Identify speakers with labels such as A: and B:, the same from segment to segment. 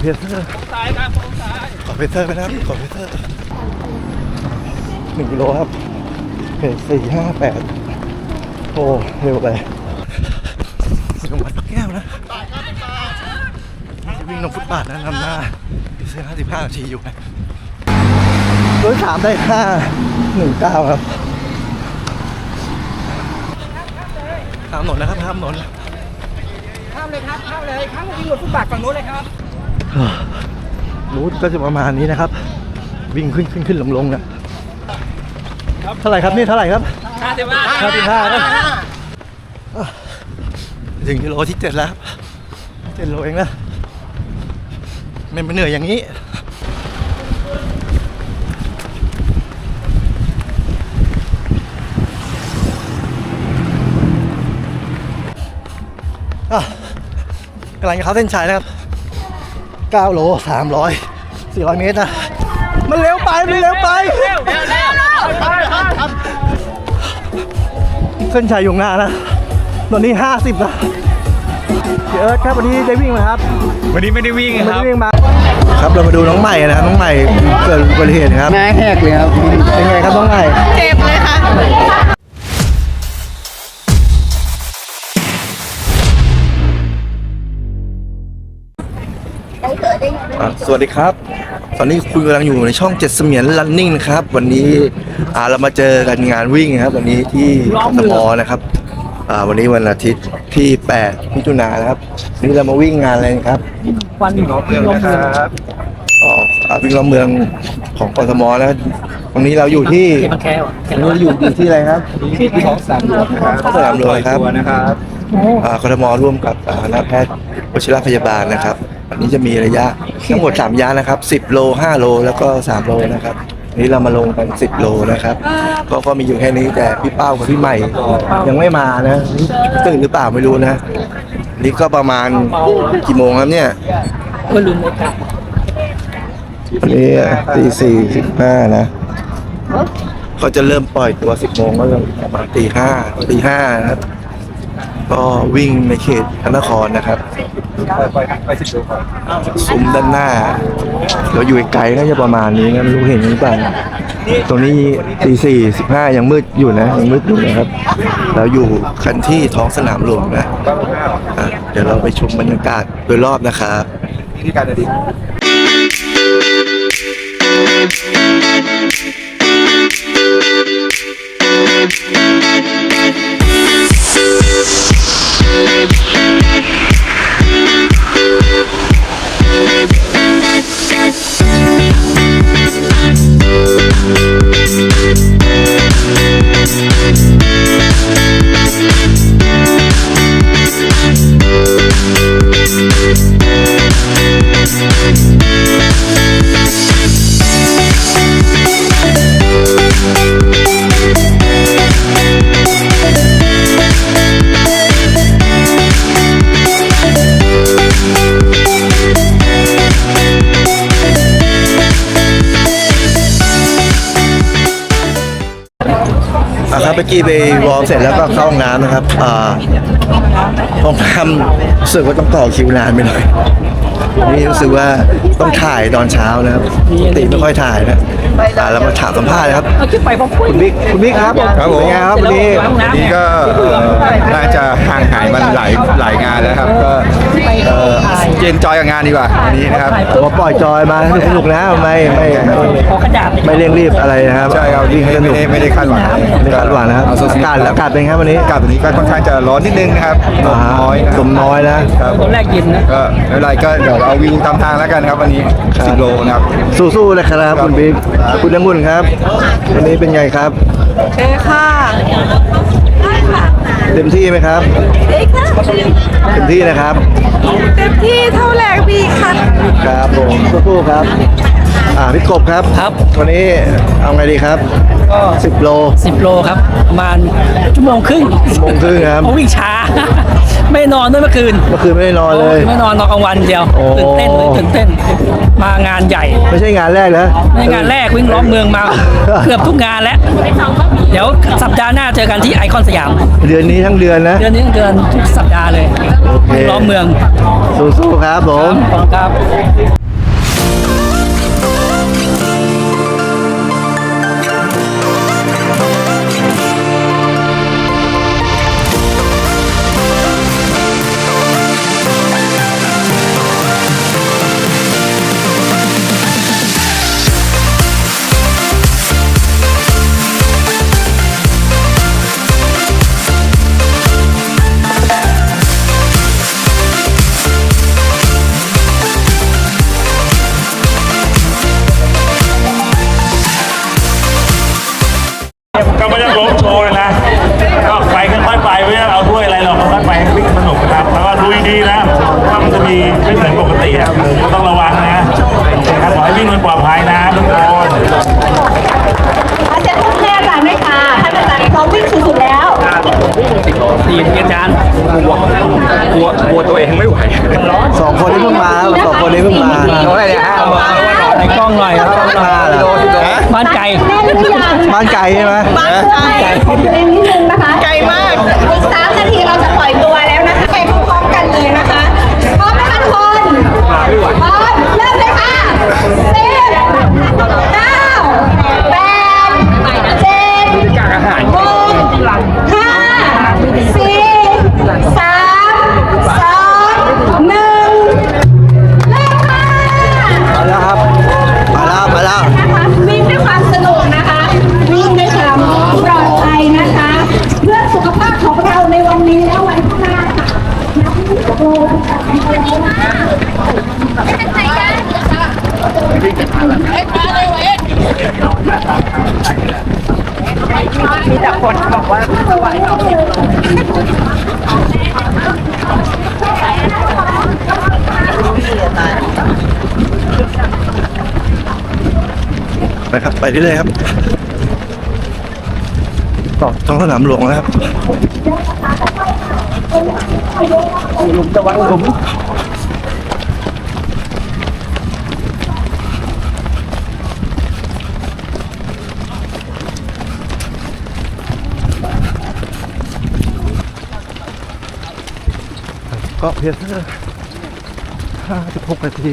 A: เพเซอร์
B: สายครับผมสาย
A: ขอเพเซอร์ไปนะครับขอเพเซอร์หนึ่งกิโลครับเพจสี่ห้าแปดโอ้เร็วไปจังหวัดพระแก้วนะวิ่งลงฟุตบาทนะนำหน้าเส้นห้าสิบห้านาทีอยู่นะโดยสามได้ห้าหนึ่งเก้าครับตามถนนนะครับตามถนน
B: ข้ามเลยครับข้ามเลยข้ามวิ่งบนฟุตบาทฝั่งนู้นเลยครับ
A: รูทก็จะประมาณนี้นะครับ วิ่งขึ้นขึ้นขึ้นลงลงนะเท่าไหร่ครับนี่เท่าไหร่ครับ
B: ห้าสิบห้า
A: ห้าสิบห้าครับถึงกิโลที่เจ็ดแล้วครับเจ็ดโลเองนะไม่มาเหนื่อยอย่างนี้อะกำลังจะเข้าเส้นชัยแล้วครับ 9 โล 300 400 เมตรนะ มันเร็วไป มันเร็วไป
B: เร็วเร็วเร็ว
A: เส้นชัยอยู่ข้างหน้านะ ตอนนี้ 50นะเดี๋ยวเอิร์ธครับวันนี้ได้วิ่งไหมครับ
B: วันนี้ไม่ได้วิ่ง
A: ไม่
B: ค
A: ได้
B: รับ
A: วิ่งมา ครับเรามาดูน้องใหม่นะครับน้องใหม่เกิดอุบัติเหตุครับ
C: หน้าแหกเลยครับ
A: เป็นไงครับน้องใหม่
D: เจ็บเลยค่ะ
A: อะสวัสดีครับ ตอนนี้คุณกำลังอยู่ในช่องเจ็ดเสมียน running นะครับ วันนี้อ่าเรามาเจอกันงานวิ่งนะครับ วันนี้ที่กทมนะครับอ่าวันนี้วันอาทิตย์ที่8มิถุนายนนะครับวันนี่เรามาวิ่งงานอะไรครับ
B: วันล้อมเมืองนะครับ
A: อ๋ออ่าวิ่งรอบเมืองของกทมนะครับวันนี้เราอยู่ที่
B: ที่มันแค่ว
A: วันนี้เราอยู่อยู่ที่อะไรครับ
B: ที่ท้องสนามหลวงนะครับ
A: ท้องสนามหลวงครับ
B: ตัวนะครับ
A: อ่ากทมร่วมกับอ่าคณะแพทย์วชิรพยาบาลนะครับ อันนี้จะมีระยะทั้งหมด3ยานนะครับ10 โล 5 โลแล้วก็ 3 โลนะครับวันนี้เรามาลงกัน 10 โลนะครับ ก็ก็มีอยู่แค่นี้แต่พี่เป้ากับพี่ใหม่ ยังไม่มานะตื่นหรือเปล่าไม่รู้นะ นี่ก็ประมาณกี่โมงครับเนี่ย
B: ก็ลืมเลยครับ
A: วันนี้ตีสี่สิบห้านะเขาจะเริ่มปล่อยตัวสิบโมงก็ประมาณตีห้าตีห้านะครับ ก็วิ่งในเขตพระนครนะครับ
B: ไปไปสิบโลก่อน
A: ซุ้มด้านหน้า เราอยู่ไกลน่าจะประมาณนี้นะไม่รู้เห็นหรือเปล่าตรงนี้ตีสี่สิบห้ายังมืดอยู่นะยังมืดอยู่นะครับ เราอยู่คันที่ท้องสนามหลวงนะะเดี๋ยวเราไปชมบรรยากาศโดยรอบนะครับ
B: ที่การดิน
A: อะค รั มื่อกี้ไปวอร์มเสร็จแล้วก็เข้าห้องน้ำนะครับอ่าห้องน้ำรู้สึกว่าต้องต่อคิวนานไปหน่อยวันนี่รู้สึกว่าต้องถ่ายตอนเช้านะครับปกติไม่ค่อยถ่ายนะอ่าเรามาถามสัมภาษณ์นะครับ
B: เอาขึ้นไปพร้อมคุย
A: คุณบิ๊กคุณบิ๊กครับ
C: ครับผม
A: เป็นไงครับวันนี้
C: นี่ก็เอ่อน่าจะห่างหายมันหลายหลายงานแล้วครับ ก็เอ่อ เย็นจอยกับงานดีกว่าวันนี้นะครับ
A: ผมว่าปล่อยจอยมาสนุกๆนะไม่ไม่ไม่
B: ขอกระดาษ
A: ไม่เร่งรีบอะไรนะครับ
C: ใช่ครับ
A: วิ่งให้สนุก
C: ไม่ได้ไม่ได้คาดหวังอะไร
A: ไม่ได้คาดหวังนะครับ
C: เอาสนุก
A: อากาศอากาศเป็นไงครับวันนี้
C: อากาศวันนี้ก็ค่อนข้างจะร้อนนิดนึงนะครับลมน้อยนะค
A: ล
C: รับ
A: มน้อยนะ
C: ครับ
B: ตอนแรกเย็นนะ
C: ก็ไม่เป็นไรก็เดี๋ยวเอาวิวตามทางแล้วกันครับวันนี้สิบโลนะครับ
A: สู้ๆเลยครับคุณบิ๊กคุณน้ำมุนครับ วันนี้เป็นไงครับ
D: โอเคค่ะได้ค่ะ
A: เต็มที่ไหมครับ
D: ได้ค่ะ
A: เต็มที่นะครับ
D: เต็มที่เท่าแรงพี่ค่ะ
A: ครับผมสู้ๆครับ อ่าพี่กบครับ
B: ครับ
A: วันนี้เอาไงดีครับ
B: ก็
A: 10โล
B: สิบโลครับ ประมาณชั่วโมงครึ่ง
A: ชั่วโมงครึ่งครับ
B: เพราะวิ่งช้า ไม่นอนด้วยเมื่อคืน
A: เมื่อคืนไม่ได้นอนเลย
B: ไม่นอนนอนกลางวันเดียว
A: โอ้
B: ตื่นเต้นเลยตื่นเต้น มางานใหญ่
A: ไม่ใช่งานแรกนะ
B: ในงานแรกวิ่งล้อมเมืองมาเกือบทุกงานแล้วเดี๋ยวสัปดาห์หน้าเจอกันที่ไอคอนสยาม
A: เดือนนี้ทั้งเดือนนะ
B: เดือนนี้เดือนทุกสัปดาห์เลย
A: โอเค
B: วิ่งล้อมเมือง
A: สู้ๆครับผม
B: ขอบคุณครับ
E: เหมือนปกติอะก็ต้องระวังนะนะครับขอให้วิ่งมันปลอดภัยนะทุกคน
F: อาจารย์ทุกแน่ใจไหมคะท่านอาจารย์ซ้อมวิ่งสุดๆแล้ว
B: ทีมอาจารย์
C: กลัวกลัวตัวเองไม่ไหว
A: สองคนนี้เพิ่งมาครับสองคนนี้เพิ่งมา
C: เท่าไหร่เนี่ยฮะ
B: ในกล้องหน่อยครับ
A: มาเหรอ
B: บ้านไก่
F: แน่หรือยัง
A: บ้านไก่ใช่ไหม
F: บ้านไก่ขอเพลงนิดนึงนะคะ
D: ไกลมาก
F: อีกสามนาทีเราจะปล่อยตัวแล้วนะคะไปพร้อมๆกันเลยนะคะ เริ่มเลยค่ะ เรื่อย
A: ๆครับต่อท้องสนามหลวงนะครับลุมตะวันลุมก็เพียงแค่ห้าสิบหกนาที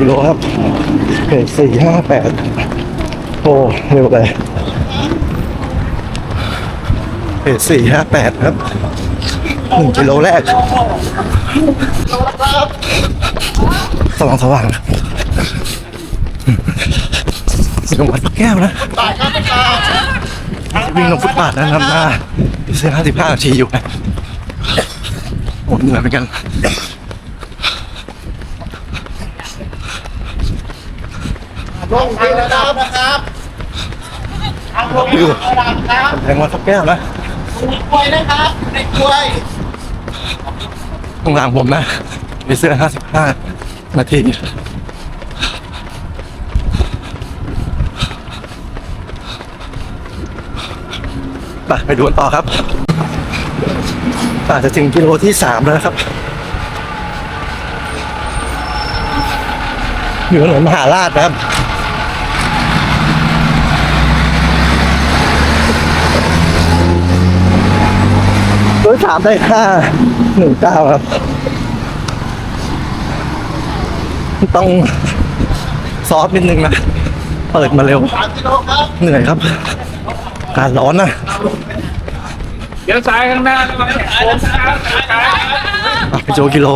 A: กิโลครับเพจสี่ห้าแปดโอ้เร็วไปเพจสี่ห้าแปดครับหนึ่งกิโลแรกสว่างสว่างๆครับจังหวัดพระแก้วนะวิ่งลงฟุตบาทนะนำหน้าเส้นห้าสิบห้านาทีอยู่นะโอ้เหนื่อยเหมือนกัน อยู่แพงวันสักแก้วนะกล้วยนะครับในกล้วยข้างหลังผมนะมีเสื้อ 55 นาทีไปไปดูกันต่อครับอาจจะถึงกิโลที่สามแล้วนะครับ อยู่ถนนมหาราชนะครับ โดย สามได้ค่าหนึ่งเก้าครับ ต้องซอฟต์นิดนึงนะ เปิดมาเร็ว เหนื่อยครับอากาศร้อนนะ
B: เดี๋ยวซ้ายข้างหน้าแล้วก็โค้งซ้ายซ้าย
A: อะไปโจกิโล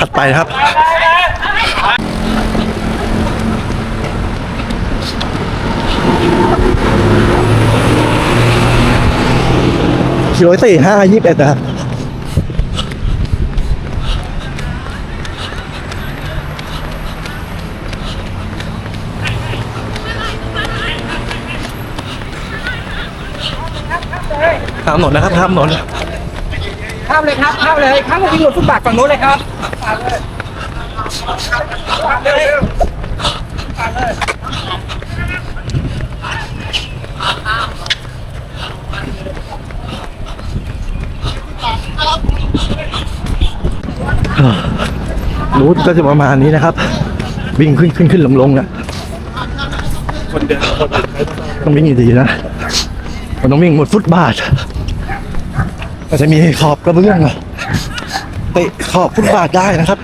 A: ถัดไปนะครับ กิโลสี่ห้ายี่สิบเอ็ดนะครับข้ามถนนนะครับข้ามถนน
B: ข้ามเลยครับข้ามเลยข้ามไปหลุดฟุตบาทฝั่งนู้นเลยครับ
A: รูทก็จะประมาณนี้นะครับ วิ่งขึ้นขึ้นขึ้นลงลงนะต้องวิ่งดีๆนะมันต้องวิ่งหมดฟุตบาทก็จะมีขอบกระเบื้องเตะขอบฟุตบาทได้นะครับ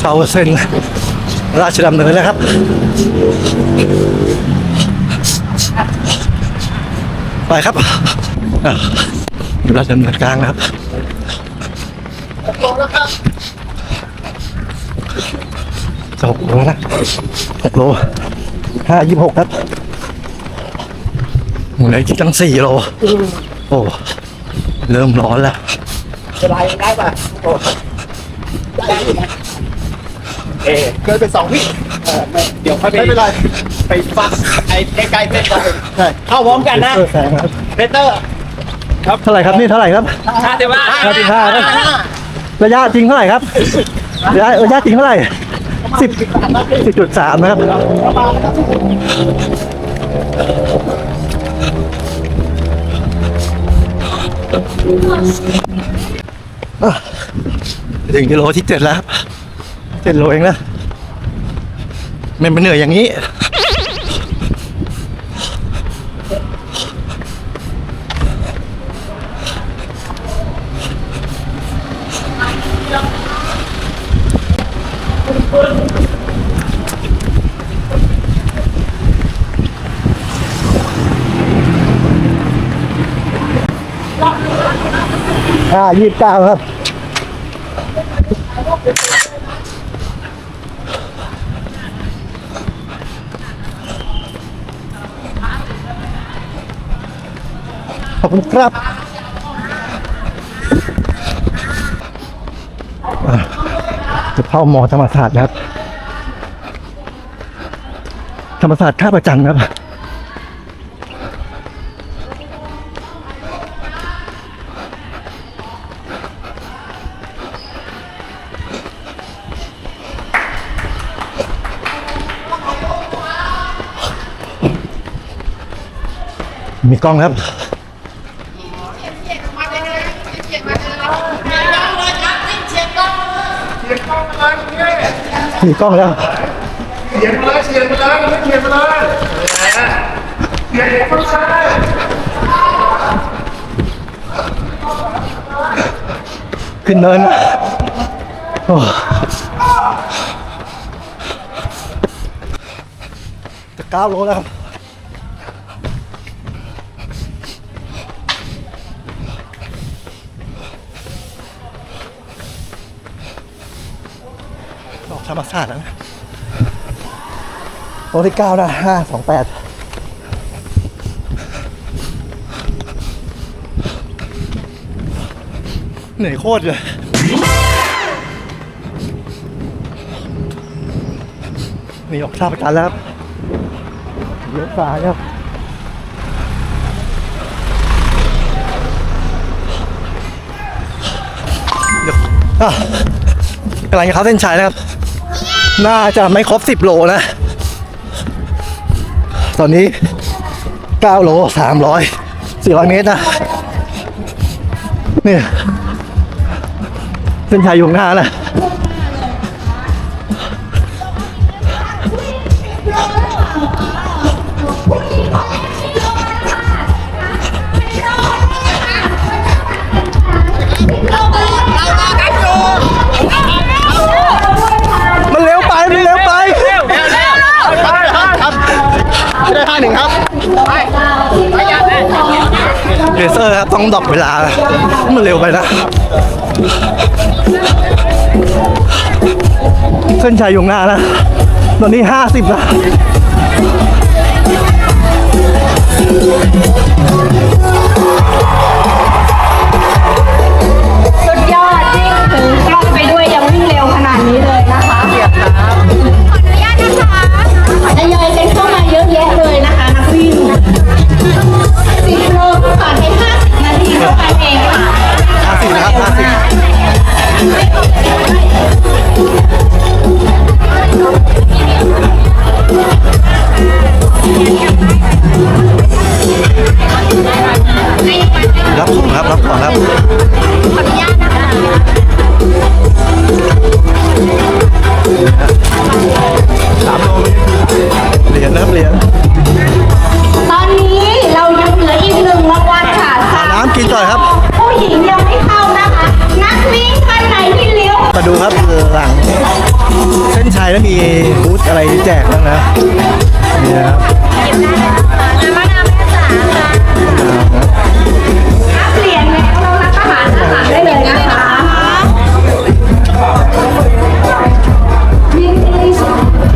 A: เข้าเส้น ราชดำเนินนะครับ ไปครับอยู่ราชดำเนินกลางนะครับจะหกโลนะหกโลห้ายี่หกครับหมูไหนคิดตั้งสี่โลโอ้เริ่มร้อนแล้วสบายได้ป่ะโอ้
C: เกินไปสองวิเดี๋ยวค่อยไปไม่เป็นไรไปฟักไอ้ใกล้ๆเพื่อนใช่
B: เข้าพร้อมกันนะ
A: เออแสงครับ
B: เบเตอร์
A: ครับเท่าไหร่ครับนี่เท่าไหร่ครับ
B: ห้าสิบห้า
A: ห้าสิบห้าครับระยะจริงเท่าไหร่ครับระยะระยะจริงเท่าไหร่สิบสิบจุดสามนะครับอะถึงกิโลที่เจ็ดแล้วครับ เจ็ดโลเองนะม่มาเหนื่อยอย่างนี้ห้ายี่สิบเก้าครับ คุณครับ จะเข้ามอธรรมศาสตร์นะครับ ธรรมศาสตร์ท่าประจันครับมีกล้องครับ มีกล้องแล้ว
C: เขียนมาเลยเขียนมาเลยไม่เขียนมาเลยเขียนมาเลย
A: ขึ้นเนินนะโอ้จะก้าโลแล้วครับ ธรรมศาสตร์แล้วนะโลที่เก้านะห้าสองแปดเหนื่อยโคตรเลยนี่ออกท่าประจันแล้วครับเลี้ยวซ้ายครับเดี๋ยวอะกำลังจะเข้าเส้นชัยนะครับ น่าจะไม่ครบ 10 โลนะ ตอนนี้ 9 โล 300 400 เมตรนะนี่เส้นชัยอยู่ข้างหน้านะ ต้องดอกเวลา มันเร็วไปนะเส้นชัยอยู่ข้างหน้านะ ตอนนี้ห้าสิบแล้ว
F: สุดยอดวิ่งถึงกล้องไปด้วยยังวิ่งเร็วขนาดนี้เลยนะคะขออนุญาตนะคะทยอยกันเข้ามาเยอะแยะเลยนะคะนักวิ่ง กันเองค่ะ
A: ห้าสิบนะครับห้าสิบรับของครับรับของครับสามโลเหรียญนะครับเหรียญ ดูครับหลังเส้นชัยแล้วมีบูธอะไรแจกบ้างนะนี่นะครับ
F: มาดามแม่จ๋าค่ะรับเหรียญแล้วเรารับอาหารอาหารได้เลยนะคะยินดี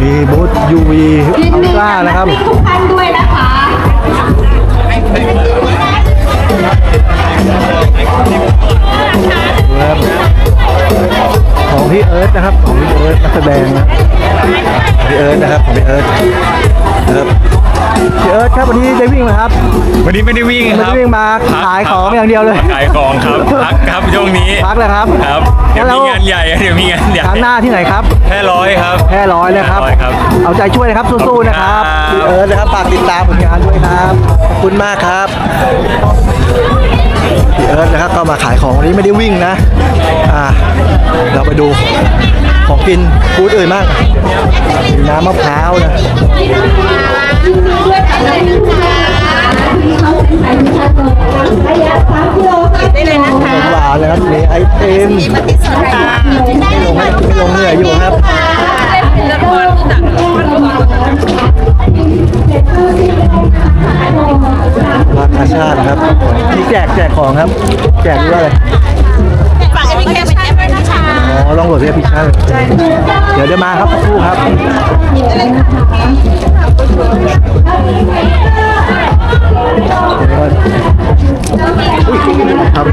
A: มีบูธ UV
F: ยิน
A: อัล
F: ดี
A: ตร้า
F: กับ
A: นะ
F: นั
A: ค
F: ก
A: รับ
F: วิ่งทุกท่านด้วยนะคะ
A: ครับ ของพี่เอิร์ธนะครับ ของพี่เอิร์ธนักแสดงนะพี่เอิร์ธนะครับของพี่เอิร์ธนะครับพี่เอิร์ธครับวันนี้ได้วิ่งไหมครับ
G: วันนี้ไม่ได้วิ่ง
A: ไม่
G: ค
A: ได้
G: รับ
A: วิ่งมาขายของอย่างเดียวเลย
G: ขายของครับพักครับช่วงนี้
A: พักเลยครับ
G: ครับเดี๋ยว
A: แล้ว
G: มีงานใหญ่เดี๋ยวมีงานใหญ่
A: ครั้งหน้าที่ไหนครับ
G: แค่ร้อยครับ
A: แค่ร้อยนะครับ
G: แค่ร้อยครับ
A: เอาใจช่วยนะครับ สู้ๆนะครับ
G: ขอบคุณครับ
A: พี่เอิร์ธนะครับฝากติดตามผลงานด้วยครับ ขอบคุณมากครับ พี่เอิร์ธนะครับก็มาขายของวันนี้ไม่ได้วิ่งนะอ่าเราไปดูของกินฟูดอื่นบ้างมีน้ำมะพร้าวนะ
F: ยินดีด้วยกับนักวิ่งค่ะที่เลได้เลยนะคะ
A: หวานเลยครับมีไอติม
F: ได้เลยค่ะ
A: ไม่ลงเหนื่อยอยู่ครับราคาชาตินะครับ นี่แจกแจกของครับ แจกหรือว่าอะไร
D: ฝากแอปพลิเคชันด้วยนะคะ
A: อ๋อลองโหลดแอปพลิเคชันเดี๋ยวเดี๋ยวมาครับสักครู่ครับอุ๊ยครับ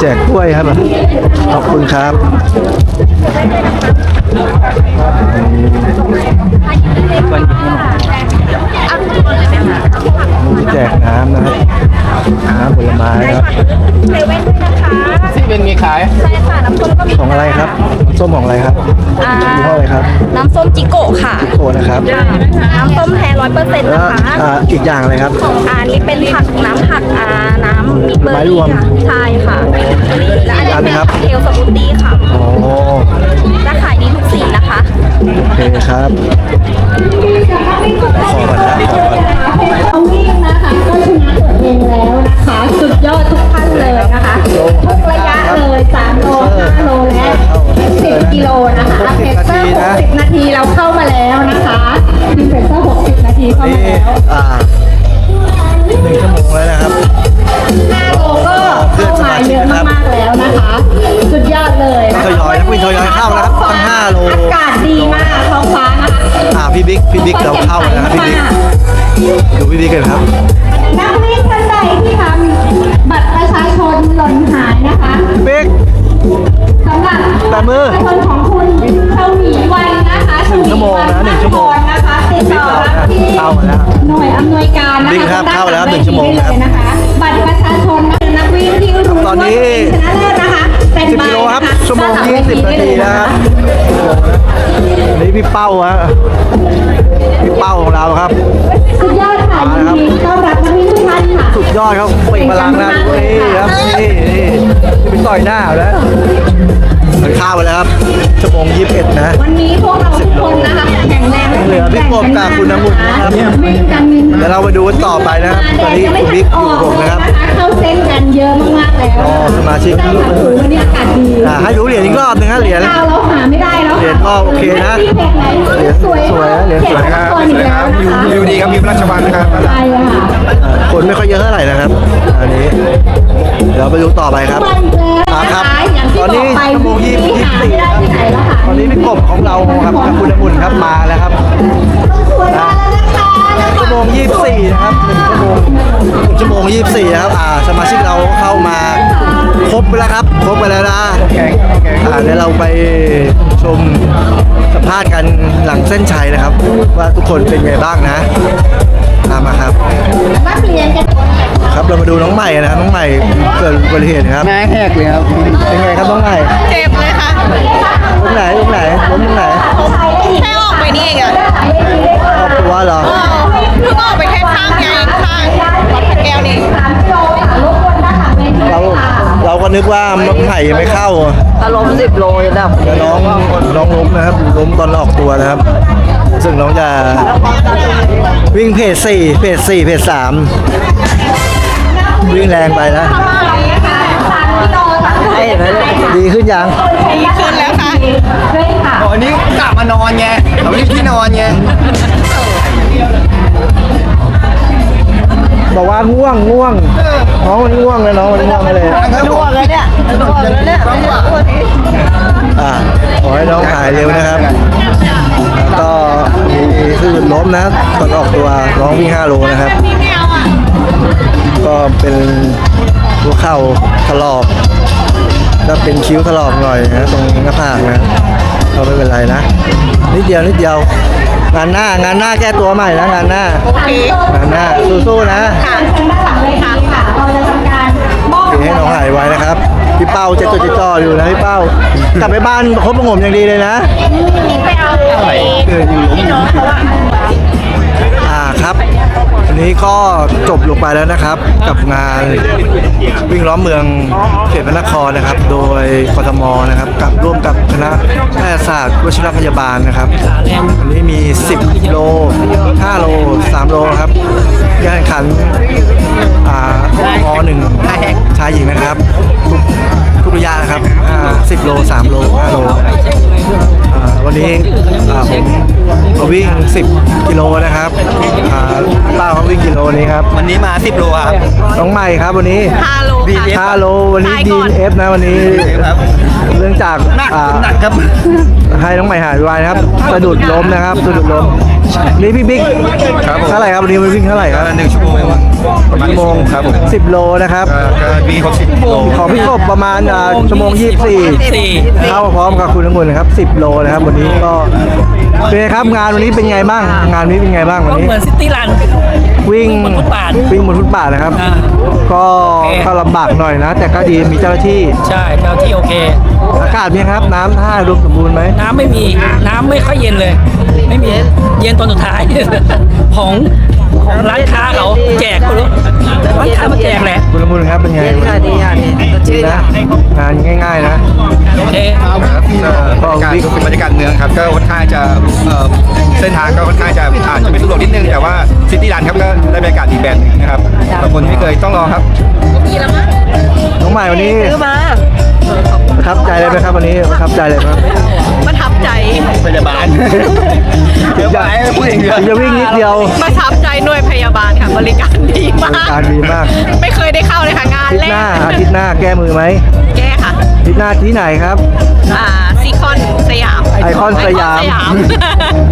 A: แจกกล้วยครับ ขอบคุณครับ มีแจกน้ำนะครับน้ำผลไม้นะครับ
D: เซเว่นด้วยนะคะ
C: ที่เป็นมีขาย
D: ใช่ค่ะน้ำส้มก็มี
A: ของอะไรครับน้ำส้มของอะไรครับยี่ห้ออะไรครับ
D: น้ำส้มจิโกะค่ะ
A: โคนะครับ
D: น้ำส้มแท้ร้อยเปอร์เซ็นต์
A: แล้ว
D: นะคะ
A: อ่าอีกอย่างอะไรครับ
D: อ่านี่เป็นผักน้ำผักอ่าน้ำมีเบอร์
A: ไม้ร
D: รี่
A: วม
D: ค่ะใช่ค่ะและอัน
A: อีกอันหนึ่
D: นี้
A: ง
D: เป็น
A: ครับ
D: เทลสมูทตี้ค่ะ
A: อ๋อ
D: และขายดีทุก สีนะคะ
A: โอเคครับขอก่อนนะขอก่อน
F: เขาวิ่งนะคะก็ชนะตัวเองแล้วนะคะ สุดยอดทุกท่านเลยนะคะทุกระยะเลย3โล5โลและ10กิโลนะคะเพเซอร์60 นาทีเราเข้ามาแล้วนะคะทีมเพเซอร์60 นาทีเข้า
A: นี่
F: มาแล้ว
A: อ่าหนึ่งชั่วโมงแล้วนะครับ
F: 5โลก็เข้ามาเยอะมากๆแล้วนะคะ สุดยอดเลยนะคะ
A: ทยอยนักวิ่งทยอยเข้าแล้วครับตั้ง5โล
F: อากาศดีมากท้องฟ้านะคะ
A: อ่าพี่บิ๊กพี่บิ๊กเราเข้าแล้วนะครับพี่บิ๊กดูพี่บิ๊กกันครับ
F: นักวิ่งท่านใดที่ทำบัตรประชาชนหล่นหายนะคะ
A: บิ๊ก
F: สำหรับ
A: แต่มือ
F: ประชาชนของคุณชวีวัน
A: ชั่วโมง
F: ด้าน
A: ห
F: ลั
A: 20
F: เว
A: นาที
F: ได้เลย
A: นะครับนี่พี่เป้าฮะพี่เป้าของเราครับ
F: สุดยอดค่ะยินดีต้อนรับนักวิ่งทุกท่านค่ะ
A: สุดยอดครับเปล่งพลังนะนี่ครับนี่นี่ไปต่อยหน้าเอาแล้ว มันข้าวไปแล้วครับชั่วโมง21นะ
F: วันนี้พวกเราทุกคนนะคะแข็งแรง
A: เหลือพี่กบกับคุณน้ำอุ่นนะครับ
F: วิ่งกันมิน
A: เดี๋ยวเรามาดูกันต่อไปนะครับตอนนี้คุณบิ๊กอยู่กับผมนะครับ
F: เข้าเส้นกันเยอะมากๆแล้ว
A: รอสมาชิก
F: ได้ค่ะถือวันนี้อากาศดี
A: อ่าให้ดูเหรียญอีกรอบหนึงฮะเหรียญ
F: ดาวเราหาไม่ได้แล้ว
A: เหรียญก็โอเคนะเหรียญสวยนะเหรียญสวย
C: ครับสวัสดีครับวิววิวดีครับวิวราชวังนะครับ
A: คนไม่ค่อยเยอะเท่าไหร่นะครับอันนี้เดี๋ยวไปดูต่อไปครับอ่าครับ ตอนนี้ชั่วโมงยี่ยี่สิบสี่ครับตอนนี้พี่กบของเราครับกับคุณองุ่นครับมาแล้วครับอ่าชั่วโมงยี่สิบสี่นะครับหนึ่งชั่วโมงหนึ่งชั่วโมงยี่สิบสี่นะครับอ่าสมาชิกเราเข้ามาครบไปแล้วครับครบไปแล้วนะอ่าเดี๋ยวเราไปชมสัมภาษณ์กันหลังเส้นชัยนะครับ ว่าทุกคนเป็นไงบ้างนะ ตามมาครับ ครับเรามาดูน้องใหม่นะครับน้องใหม่เกิดอุบัติเหตุครับ
C: หน้าแหกเลยครับ
A: เป็นไงครับน้องใหม่
F: เจ็บเลยค่ะ
A: ตรงไหนตรงไหนล้มตรงไหน
F: แค่ออกไปนี่เองอะ
A: ออกตัวเหรอ
F: เพิ่งออกไปแค่ข้างไงข้างวัดพระแก้วนี่
A: เราเราก็นึกว่าน้องใหม่ยังไม่เข้า
H: อารมณ์สิบโลเลยนะ
A: แต่น้องน้องล้มนะครับล้มตอนออกตัวนะครับซึ่งน้องจะ วิ่งเพจสี่เพจสี่เพจสามวิ่งแรงไปนะ
H: ไอ้เห็นไหมเนี่ย
A: ดีขึ้นยัง
F: ดีขึ้นแล้วค่ะ
C: อ๋ออันนี้กลับมานอนไงเราไม่ได้ที่นอนไง
A: บอกว่าง่วงง่วงน้องมันง่วงเลยน้องมันง่วงเลย
H: ล่วงเลยเนี่ยล่วงเลยเนี่ย
A: อ่าขอให้น้องหายเร็วนะครับแล้ว ก็มีคือล้มนะครับตอนออกตัวน้องวิ่ง5โลนะครับ ก็เป็นหัวเข่าถลอกแล้วเป็นคิ้วถลอกหน่อยนะตรงหน้าผากนะก็ไม่เป็นไรนะ นิดเดียวนิดเดียว งานหน้างานหน้าแก้ตัวใหม่นะงานหน้า
F: โอเค
A: งานหน้าสู้ๆนะ
F: ค่ะค่ะ
A: ขอให้น้องหายไวนะครับ พี่เป้าเจะจดจะจ่ออยู่นะพี่เป้ากลับไปบ้านครบประงมอย่างดีเลยนะ
F: ไปเอา อ้
A: เอออยู่ล้มอ่าครับวันนี้ก็จบลงไปแล้วนะครับ กับงานวิ่งล้อมเมืองเขตพระนครนะครับ โดยกทมนะครับกับร่วมกับคณะแพทยศาสตร์วชิรพยาบาลนะครับวันนี้มี 10 โล 5 โล 3 โลครับการแข่งขันอ่ามหนึ่งชายหญิงนะครับ ทุกทุกระยะนะครับอ่า10 โล 3 โล 5 โล อ่าวันนี้อ่าผมมาวิ่ง 10 กิโลนะครับอ่าป้าเขาวิ่งกิโลนี้ครับ
C: วันนี้มา 10 โลครับ
A: น้องใหม่ครับวันนี้
F: ห้าโลค่ะ
A: 5โลวันนี้
F: ตาย
A: ดี
F: ก่อน
A: เอฟนะวันนี้
C: ครับ
A: เรื่องจาก
C: หนัก
A: อ่า
C: หนักครับ
A: ให้น้องใหม่หายไวนะครับสะดุดล้มนะครับสะดุดล้มนี่พี่บิ๊ก
C: ครับผม
A: เท่าไหร่ครับวันนี้มันวิ่งเท่าไหร่ครับ
C: หนึ่งชั่วโมงประมาณ
A: ชั่วโมง
C: ครับผม
A: 10โลนะครับ
C: ก็ก็วิ่งครบ10โล
A: ของพี่กบประมาณอ่าชั่วโมง24
B: สี่
A: เข้าพร้อมกับคุณองุ่นนะครับ10 โลนะครับ วันนี้ก็เป็นไงครับงานวันนี้เป็นไงบ้าง งานนี้เป็นไงบ้างวัน
B: ก็
A: นี้
B: เหมือนซิตี้รัน
A: วิ่ง
B: บนฟุตบาท
A: วิ่งบนฟุตบาทนะครับ
B: อ่า
A: ก็
B: โอเค
A: ก็ลำบากหน่อยนะ แต่ก็ดีมีเจ้าหน้าที่
B: ใช่เจ้าที่โอเค
A: อากาศเป็นไงครับ น้ำท่ารุมสมบูรณ์ไหม
B: น้ำไม่มีน้ำไม่ค่อยเย็นเลย ไม่มีเย็นตอนสุดท้าย ของของ ร้านค้าเขาแจกไม่รู้ร้านค้ามาแจกแหละ
A: คุณละมุนครับเป็นไง
H: เย็นค่ะดีค่ะดีสดชื่น
A: นะ
H: ค่ะ
A: งานง่ายๆนะ
B: โอเค
C: ก็บรรยากาศบรรยากาศเมืองครับก็ค่อนข้างจะเอ่อเส้นทางก็ค่อนข้างจะอาจจะไม่สะดวกนิดนึงแต่ว่าซิตี้รันครับก็ได้บรรยากาศอีกแบบหนึงนะครับบางคนไม่เคยต้องลองครับ
A: น้องใหม่วันนี้
H: ซื้อมา
A: ประทับใจเลยไหมครับวันนี้ประทับใจเลยครับ
F: ประทับ ใจ
C: พยาบาลเดี๋ยวไปพูดเองเดียว
A: ถึงจะวิ่งนิดเดียว
F: ประทับใจหน่วยพยาบาลค่ะบริการดีมาก
A: การดีมาก
F: ไม่เคยได้เข้าเลยค่ะงาน
A: อาทิต
F: แร
A: ย์หน้ากอาทิตย์หน้าแก้มือไหม
F: แก้ค่ะ
A: อาทิตย์หน้าที่ไหนครับ
F: อ่าซี คอนสยาม
A: ไอคอนสยาม
F: ไอคอนสยาม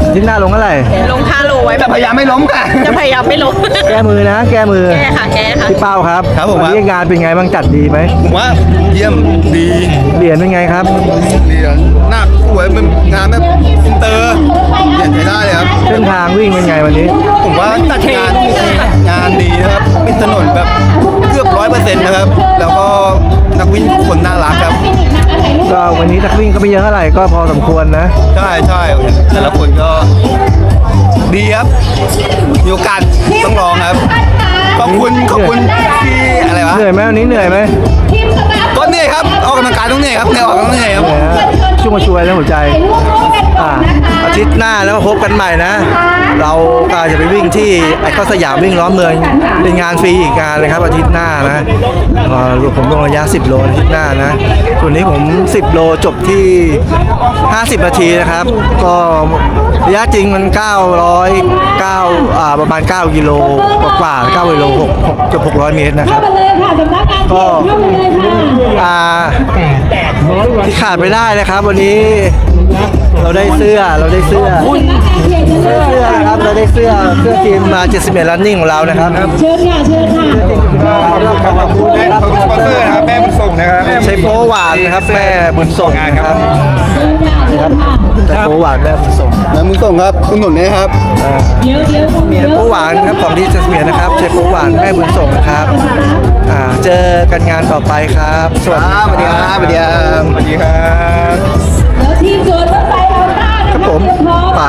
A: อาทิตย์หน้าลงเท่าไหร่
F: ลงท่าโลไว้แบ
C: แต่
F: บ
C: พยายามไม่ล้มค่ะ
F: จะพยายามไม่ลง
A: แก้มือนะ แก้มือ
F: แก้ค่ะแก้ค่ะ
A: พี่เป้าครับ
C: ครับผม
A: วันนี้งานเป็นไงบ้างจัดดีไหม
C: ผมว่าเยี่ยมดี
A: เหรียญเป็นไงครับ
C: ดีหน้าสวยมันงานแบบอินเตอร์เห็นใช้ได้เลยครับ
A: เส้นทางวิ่งเป็นไงวันนี้
C: ผมว่าจัดงาน ก็
A: ไม่เยอะเท่าไหร่ก็พอสมควรนะ
C: ใช่ใช่แต่ละคนก็ดีครับมีโอกาสต้องลองครับ ขอบคุณขอบคุณที่อะไรวะ
A: เหนื่อยไหมวันนี้เหนื่อยไหม
C: ก็เหนื่อยครับออกกำลังกายต้องเหนื่อยครับเหนื่อยออกต้องเหนื่อยครับ
A: เหนื่อยฮะช่วยมาช่วยแล้วหัวใจอ่า
C: อาทิตย์
A: ทิตย์หน้าแล้วมาพบกันใหม่นะ เราก็จะไปวิ่งที่ไอคอนสยามวิ่งล้อมเมืองเป็นงานฟรีอีกงานเลยครับอาทิตย์หน้านะเอ่อผมลงระยะ 10 โลอาทิตย์หน้านะส่วนนี้ผม 10 โลจบที่ 50 นาทีนะครับ ก็ระยะจริงมัน 909อ่าประมาณ 9 กิโลกว่าๆ9กิโล6 6เกือบ600 เมตรนะครับ
F: เข้ามาเลยค่ะสำนักงานเขตเข้ามาเลยค่ะ
A: อ่าที่ขาดไม่ได้นะครับ วันนี้เราได้เสื้อเราได้เสื้อ
F: สำนักงานเขตเชิญ
A: เสื้อนะครับเราได้เสื้อเสื้อทีมมา71 running ของเรานะครับ
F: เชิญค่ะเชิญค่ะ
A: ขอบคุณ
C: ข
A: นะ
C: อบคุณสปอนเซอร์นะครับแม่บุญส่งนะครับ
A: ใช้โป๊หวานนะครับแม่บุญส่ง
C: งาน
A: นะ
C: ค
A: ค
C: รั
A: รับบ
F: เชิญค่ะเชิญค่ะ
A: ใช้โป๊หวานแม่บุญส่ง
C: น้ำมือส่งครับคุณหนุนนะครับ
F: เมี
A: ผู้หวานครับของดีเจเสมียนะครับเชฟโป๊หวานแม่บุญส่งครับเจอกันงานต่อไปครับสวัสดีครับ
C: สวัสดีครับสวัสดีครับ
F: แล้วทีมสวนรถไปเอาต้านะครับผมไป